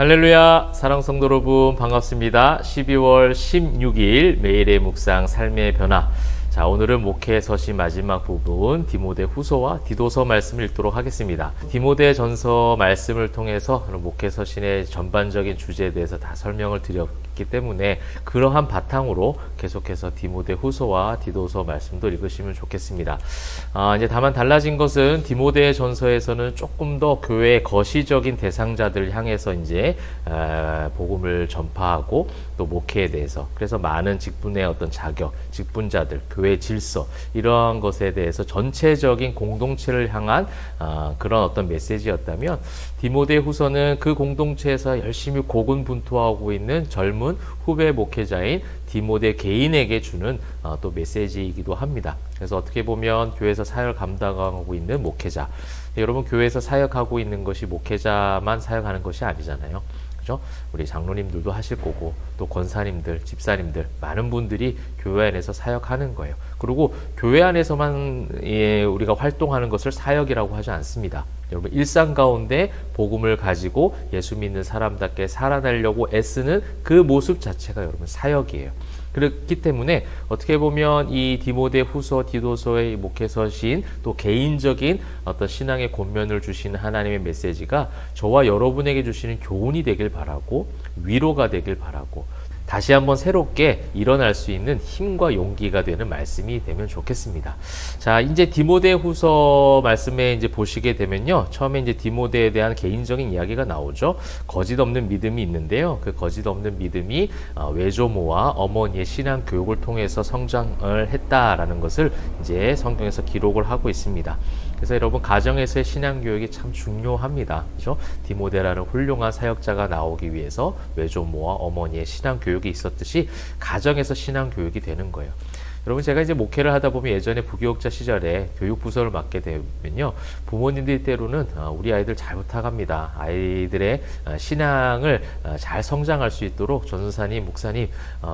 할렐루야 사랑 성도 여러분 반갑습니다. 12월 16일 매일의 묵상 삶의 변화 자 오늘은 목회 서신 마지막 부분 디모데 후서와 디도서 말씀을 읽도록 하겠습니다. 디모데 전서 말씀을 통해서 목회 서신의 전반적인 주제에 대해서 다 설명을 드렸기 때문에 그러한 바탕으로 계속해서 디모데 후서와 디도서 말씀도 읽으시면 좋겠습니다. 아, 이제 다만 달라진 것은 디모데 전서에서는 조금 더 교회의 거시적인 대상자들 향해서 이제 아, 복음을 전파하고 또 목회에 대해서 그래서 많은 직분의 어떤 자격, 직분자들, 교회 질서 이러한 것에 대해서 전체적인 공동체를 향한 아, 그런 어떤 메시지였다면 디모데 후서는 그 공동체에서 열심히 고군분투하고 있는 젊은 후배 목회자인 디모데 개인에게 주는 어, 또 메시지이기도 합니다. 그래서 어떻게 보면 교회에서 사역을 감당하고 있는 목회자, 여러분 교회에서 사역하고 있는 것이 목회자만 사역하는 것이 아니잖아요. 그죠? 우리 장로님들도 하실 거고 또 권사님들, 집사님들 많은 분들이 교회 안에서 사역하는 거예요. 그리고 교회 안에서만 예, 우리가 활동하는 것을 사역이라고 하지 않습니다. 여러분 일상 가운데 복음을 가지고 예수 믿는 사람답게 살아내려고 애쓰는 그 모습 자체가 여러분 사역이에요. 그렇기 때문에 어떻게 보면 이 디모데 후서 디도서의 목회서신 또 개인적인 어떤 신앙의 권면을 주시는 하나님의 메시지가 저와 여러분에게 주시는 교훈이 되길 바라고 위로가 되길 바라고 다시 한번 새롭게 일어날 수 있는 힘과 용기가 되는 말씀이 되면 좋겠습니다. 자, 이제 디모데 후서 말씀에 이제 보시게 되면요. 처음에 이제 디모데에 대한 개인적인 이야기가 나오죠. 거짓 없는 믿음이 있는데요. 그 거짓 없는 믿음이 어, 외조모와 어머니의 신앙 교육을 통해서 성장을 했다라는 것을 이제 성경에서 기록을 하고 있습니다. 그래서 여러분 가정에서의 신앙 교육이 참 중요합니다. 그죠? 디모데라는 훌륭한 사역자가 나오기 위해서 외조모와 어머니의 신앙 교육이 있었듯이 가정에서 신앙 교육이 되는 거예요. 여러분 제가 이제 목회를 하다 보면 예전에 부교육자 시절에 교육 부서를 맡게 되면요 부모님들이 때로는 어, 우리 아이들 잘 부탁합니다. 아이들의 어, 신앙을 어, 잘 성장할 수 있도록 전도사님 목사님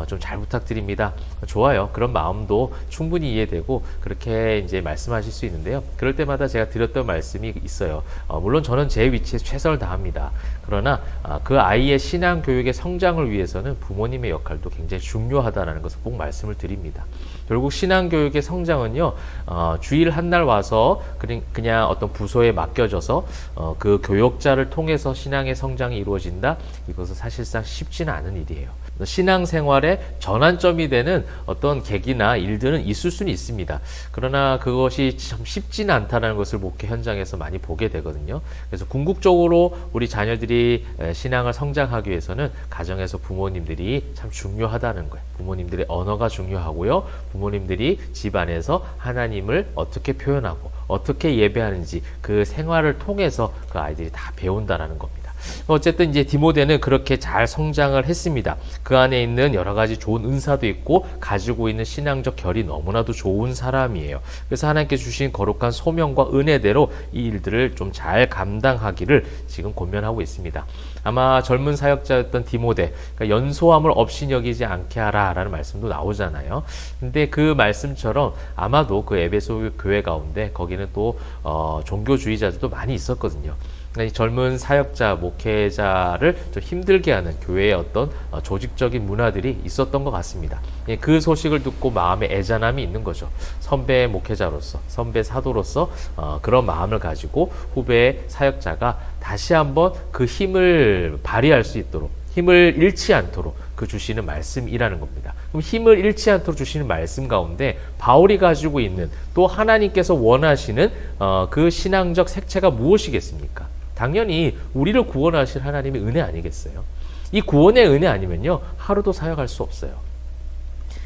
좀 잘 부탁드립니다. 좋아요. 그런 마음도 충분히 이해되고 그렇게 이제 말씀하실 수 있는데요. 그럴 때마다 제가 드렸던 말씀이 있어요. 물론 저는 제 위치에 최선을 다합니다 그러나 그 아이의 신앙 교육의 성장을 위해서는 부모님의 역할도 굉장히 중요하다는 것을 꼭 말씀을 드립니다. 결국 신앙 교육의 성장은요, 어, 주일 한 날 와서 그냥 어떤 부서에 맡겨져서 어, 그 교역자를 통해서 신앙의 성장이 이루어진다? 이것은 사실상 쉽지는 않은 일이에요. 신앙생활의 전환점이 되는 어떤 계기나 일들은 있을 수는 있습니다. 그러나 그것이 참 쉽지는 않다는 것을 목회 현장에서 많이 보게 되거든요. 그래서 궁극적으로 우리 자녀들이 신앙을 성장하기 위해서는 가정에서 부모님들이 참 중요하다는 거예요. 부모님들의 언어가 중요하고요. 부모님들이 집안에서 하나님을 어떻게 표현하고 어떻게 예배하는지 그 생활을 통해서 그 아이들이 다 배운다라는 겁니다. 어쨌든 이제 디모데는 그렇게 잘 성장을 했습니다. 그 안에 있는 여러 가지 좋은 은사도 있고 가지고 있는 신앙적 결이 너무나도 좋은 사람이에요. 그래서 하나님께 주신 거룩한 소명과 은혜대로 이 일들을 좀 잘 감당하기를 지금 권면하고 있습니다. 아마 젊은 사역자였던 디모데, 그러니까 연소함을 없이 여기지 않게 하라라는 말씀도 나오잖아요. 근데 그 말씀처럼 아마도 그 에베소 교회 가운데 거기는 또 어, 종교주의자들도 많이 있었거든요. 젊은 사역자, 목회자를 좀 힘들게 하는 교회의 어떤 어, 조직적인 문화들이 있었던 것 같습니다. 예, 그 소식을 듣고 마음에 애잔함이 있는 거죠. 선배 목회자로서, 선배 사도로서 어, 그런 마음을 가지고 후배 사역자가 다시 한번 그 힘을 발휘할 수 있도록, 힘을 잃지 않도록 그 주시는 말씀이라는 겁니다. 그럼 힘을 잃지 않도록 주시는 말씀 가운데 바울이 가지고 있는 또 하나님께서 원하시는 어, 그 신앙적 색채가 무엇이겠습니까? 당연히 우리를 구원하실 하나님의 은혜 아니겠어요? 이 구원의 은혜 아니면요, 하루도 사역할 수 없어요.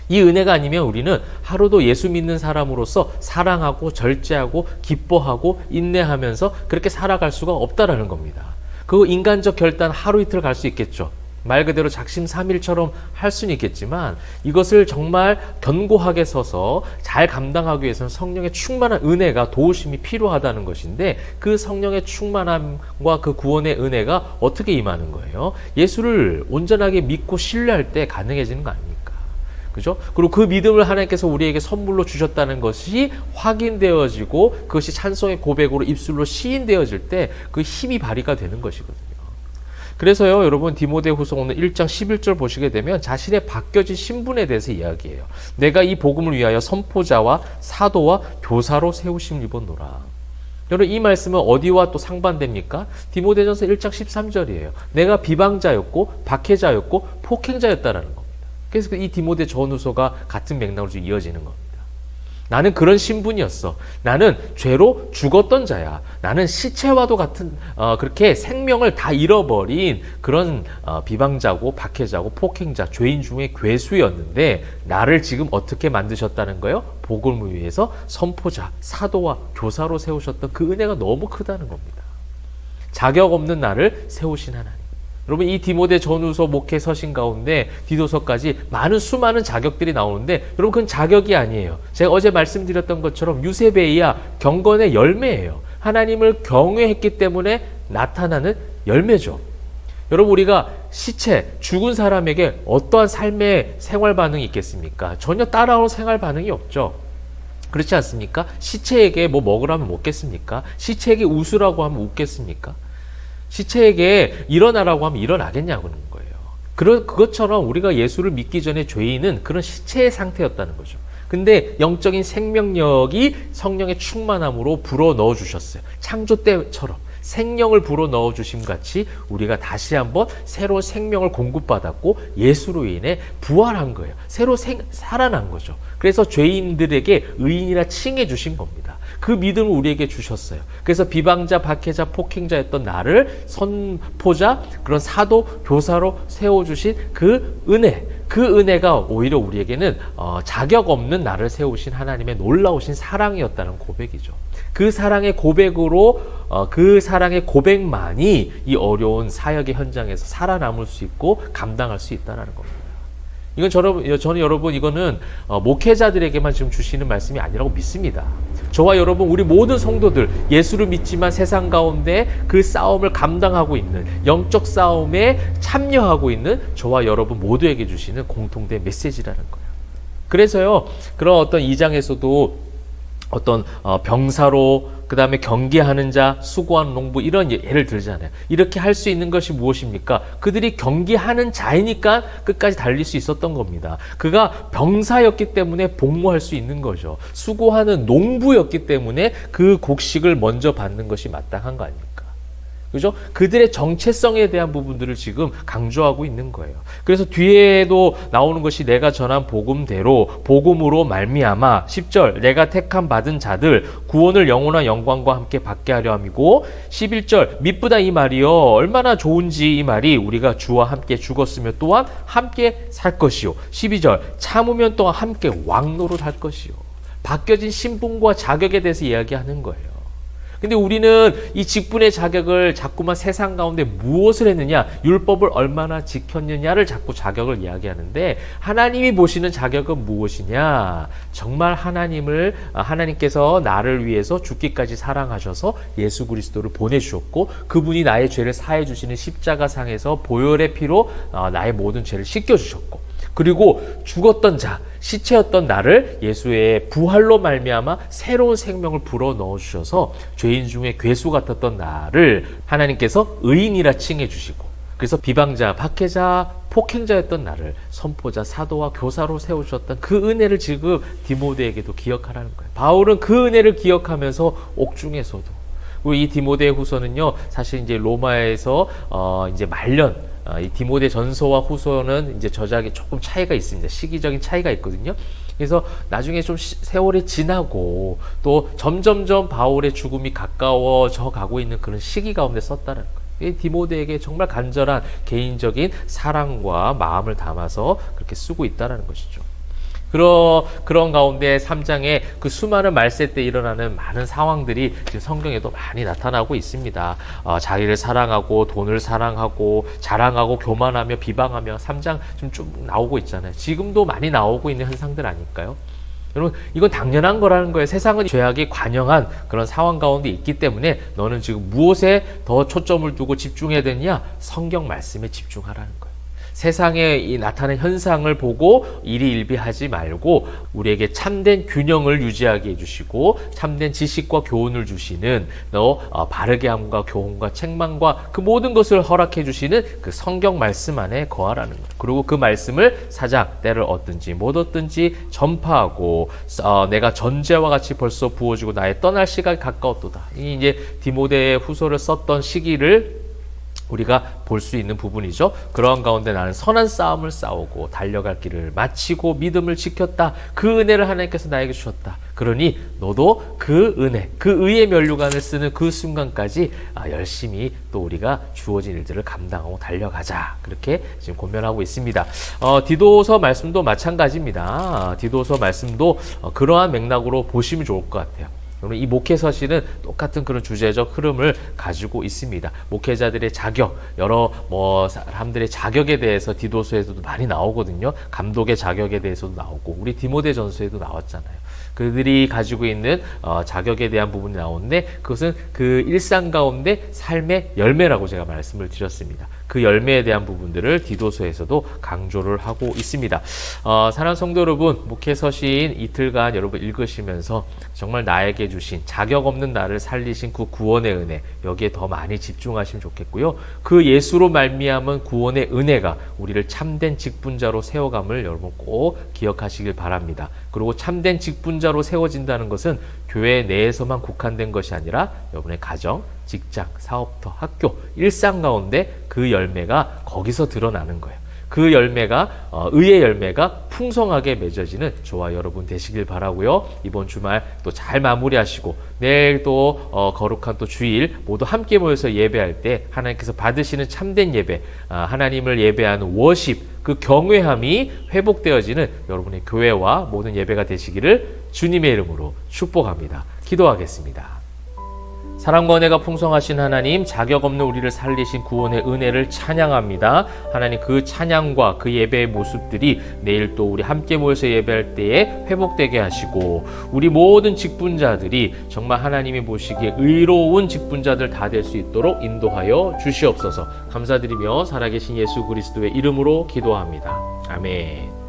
이 은혜가 아니면 우리는 하루도 예수 믿는 사람으로서 사랑하고 절제하고 기뻐하고 인내하면서 그렇게 살아갈 수가 없다라는 겁니다. 그 인간적 결단 하루 이틀 갈 수 있겠죠. 말 그대로 작심삼일처럼 할 수는 있겠지만 이것을 정말 견고하게 서서 잘 감당하기 위해서는 성령의 충만한 은혜가 도우심이 필요하다는 것인데 그 성령의 충만함과 그 구원의 은혜가 어떻게 임하는 거예요? 예수를 온전하게 믿고 신뢰할 때 가능해지는 거 아닙니까? 그죠? 그리고 그 믿음을 하나님께서 우리에게 선물로 주셨다는 것이 확인되어지고 그것이 찬송의 고백으로 입술로 시인되어질 때 그 힘이 발휘가 되는 것이거든요. 그래서요, 여러분 디모데 후서 오늘 1장 11절 보시게 되면 자신의 바뀌어진 신분에 대해서 이야기해요. 내가 이 복음을 위하여 선포자와 사도와 교사로 세우심을 입었노라. 여러분 이 말씀은 어디와 또 상반됩니까? 디모데전서 1장 13절이에요. 내가 비방자였고 박해자였고 폭행자였다라는 겁니다. 그래서 이 디모데 전후서가 같은 맥락으로 좀 이어지는 겁니다. 나는 그런 신분이었어. 나는 죄로 죽었던 자야. 나는 시체와도 같은 어, 그렇게 생명을 다 잃어버린 그런 어, 비방자고 박해자고 폭행자, 죄인 중에 괴수였는데 나를 지금 어떻게 만드셨다는 거예요? 복음을 위해서 선포자, 사도와 교사로 세우셨던 그 은혜가 너무 크다는 겁니다. 자격 없는 나를 세우신 하나님. 여러분 이 디모데 전후서 목회 서신 가운데 디도서까지 많은 수많은 자격들이 나오는데 여러분 그건 자격이 아니에요. 제가 어제 말씀드렸던 것처럼 유세베이야 경건의 열매예요. 하나님을 경외했기 때문에 나타나는 열매죠. 여러분 우리가 시체 죽은 사람에게 어떠한 삶의 생활 반응이 있겠습니까? 전혀 따라오는 생활 반응이 없죠. 그렇지 않습니까? 시체에게 뭐 먹으라면 먹겠습니까? 시체에게 웃으라고 하면 웃겠습니까? 시체에게 일어나라고 하면 일어나겠냐고 하는 거예요. 그런 그것처럼 우리가 예수를 믿기 전에 죄인은 그런 시체의 상태였다는 거죠. 근데 영적인 생명력이 성령의 충만함으로 불어 넣어 주셨어요. 창조 때처럼 생명을 불어 넣어 주심 같이 우리가 다시 한번 새로운 생명을 공급받았고 예수로 인해 부활한 거예요. 새로 생, 살아난 거죠. 그래서 죄인들에게 의인이라 칭해 주신 겁니다. 그 믿음을 우리에게 주셨어요. 그래서 비방자, 박해자, 폭행자였던 나를 선포자, 그런 사도, 교사로 세워주신 그 은혜, 그 은혜가 오히려 우리에게는 어, 자격 없는 나를 세우신 하나님의 놀라우신 사랑이었다는 고백이죠. 그 사랑의 고백으로 어, 그 사랑의 고백만이 이 어려운 사역의 현장에서 살아남을 수 있고 감당할 수 있다는 겁니다. 이건 저는, 저는 여러분 이거는 어, 목회자들에게만 지금 주시는 말씀이 아니라고 믿습니다. 저와 여러분 우리 모든 성도들 예수를 믿지만 세상 가운데 그 싸움을 감당하고 있는 영적 싸움에 참여하고 있는 저와 여러분 모두에게 주시는 공통된 메시지라는 거예요. 그래서요 그런 어떤 이장에서도 어떤 어, 병사로 그 다음에 경기하는 자, 수고하는 농부 이런 예- 예를 들잖아요. 이렇게 할 수 있는 것이 무엇입니까? 그들이 경기하는 자이니까 끝까지 달릴 수 있었던 겁니다. 그가 병사였기 때문에 복무할 수 있는 거죠. 수고하는 농부였기 때문에 그 곡식을 먼저 받는 것이 마땅한 거 아닙니까? 그죠? 그들의 정체성에 대한 부분들을 지금 강조하고 있는 거예요. 그래서 뒤에도 나오는 것이 내가 전한 복음대로 복음으로 말미암아 10절 내가 택함 받은 자들 구원을 영원한 영광과 함께 받게 하려 함이고 11절 미쁘다 이 말이요 얼마나 좋은지 이 말이 우리가 주와 함께 죽었으며 또한 함께 살 것이요 12절 참으면 또한 함께 왕노를 할 것이요 바뀌어진 신분과 자격에 대해서 이야기하는 거예요. 근데 우리는 이 직분의 자격을 자꾸만 세상 가운데 무엇을 했느냐, 율법을 얼마나 지켰느냐를 자꾸 자격을 이야기하는데 하나님이 보시는 자격은 무엇이냐? 정말 하나님을 아, 하나님께서 나를 위해서 죽기까지 사랑하셔서 예수 그리스도를 보내 주셨고 그분이 나의 죄를 사해 주시는 십자가 상에서 보혈의 피로 아, 나의 모든 죄를 씻겨 주셨고 그리고 죽었던 자, 시체였던 나를 예수의 부활로 말미암아 새로운 생명을 불어 넣어 주셔서 죄인 중에 괴수 같았던 나를 하나님께서 의인이라 칭해 주시고 그래서 비방자, 박해자, 폭행자였던 나를 선포자, 사도와 교사로 세우셨던 그 은혜를 지금 디모데에게도 기억하라는 거예요. 바울은 그 은혜를 기억하면서 옥중에서도 이 디모데 후서는요, 사실 이제 로마에서 어 이제 말년 어, 이 디모데 전서와 후서는 이제 저작이 조금 차이가 있습니다. 시기적인 차이가 있거든요. 그래서 나중에 좀 시- 세월이 지나고 또 점점점 바울의 죽음이 가까워져 가고 있는 그런 시기 가운데 썼다는 거예요. 이 디모데에게 정말 간절한 개인적인 사랑과 마음을 담아서 그렇게 쓰고 있다는 것이죠. 그런 그런 가운데 3장에 그 수많은 말세 때 일어나는 많은 상황들이 지금 성경에도 많이 나타나고 있습니다. 어, 자기를 사랑하고 돈을 사랑하고 자랑하고 교만하며 비방하며 3장 좀쭉 나오고 있잖아요. 지금도 많이 나오고 있는 현상들 아닐까요? 여러분 이건 당연한 거라는 거예요. 세상은 죄악이 관영한 그런 상황 가운데 있기 때문에 너는 지금 무엇에 더 초점을 두고 집중해야 되냐? 성경 말씀에 집중하라는 거예요. 세상에 이 나타나는 현상을 보고 일희일비하지 말고 우리에게 참된 균형을 유지하게 해주시고 참된 지식과 교훈을 주시는 너 어, 바르게 함과 교훈과 책망과 그 모든 것을 허락해 주시는 그 성경 말씀 안에 거하라는 거예요. 그리고 그 말씀을 사장 때를 얻든지 못 얻든지 전파하고 어, 내가 전제와 같이 벌써 부어지고 나의 떠날 시간이 가까웠도다. 이 이제 디모데 후서를 썼던 시기를 우리가 볼 수 있는 부분이죠. 그러한 가운데 나는 선한 싸움을 싸우고 달려갈 길을 마치고 믿음을 지켰다. 그 은혜를 하나님께서 나에게 주셨다. 그러니 너도 그 은혜, 그 의의 면류관을 쓰는 그 순간까지 아, 열심히 또 우리가 주어진 일들을 감당하고 달려가자. 그렇게 지금 고면하고 있습니다. 어, 디도서 말씀도 마찬가지입니다. 아, 디도서 말씀도 어, 그러한 맥락으로 보시면 좋을 것 같아요. 이 목회서실은 똑같은 그런 주제적 흐름을 가지고 있습니다. 목회자들의 자격, 여러 뭐 사람들의 자격에 대해서 디도서에서도 많이 나오거든요. 감독의 자격에 대해서도 나오고 우리 디모데 전서에도 나왔잖아요. 그들이 가지고 있는 어, 자격에 대한 부분이 나오는데 그것은 그 일상 가운데 삶의 열매라고 제가 말씀을 드렸습니다. 그 열매에 대한 부분들을 디도서에서도 강조를 하고 있습니다. 어, 사랑 성도 여러분, 목회 서신 이틀간 여러분 읽으시면서 정말 나에게 주신 자격 없는 나를 살리신 그 구원의 은혜 여기에 더 많이 집중하시면 좋겠고요. 그 예수로 말미암은 구원의 은혜가 우리를 참된 직분자로 세워감을 여러분 꼭 기억하시길 바랍니다. 그리고 참된 직분자로 세워진다는 것은 교회 내에서만 국한된 것이 아니라 여러분의 가정, 직장, 사업터, 학교, 일상 가운데 그 열매가 거기서 드러나는 거예요. 그 열매가 어, 의의 열매가 풍성하게 맺어지는 저와 여러분 되시길 바라고요. 이번 주말 또 잘 마무리하시고 내일 또 어, 거룩한 또 주일 모두 함께 모여서 예배할 때 하나님께서 받으시는 참된 예배, 아, 하나님을 예배하는 워십 그 경외함이 회복되어지는 여러분의 교회와 모든 예배가 되시기를 주님의 이름으로 축복합니다. 기도하겠습니다. 사랑과 은혜가 풍성하신 하나님, 자격 없는 우리를 살리신 구원의 은혜를 찬양합니다. 하나님 그 찬양과 그 예배의 모습들이 내일 또 우리 함께 모여서 예배할 때에 회복되게 하시고 우리 모든 직분자들이 정말 하나님이 보시기에 의로운 직분자들 다 될 수 있도록 인도하여 주시옵소서. 감사드리며 살아계신 예수 그리스도의 이름으로 기도합니다. 아멘.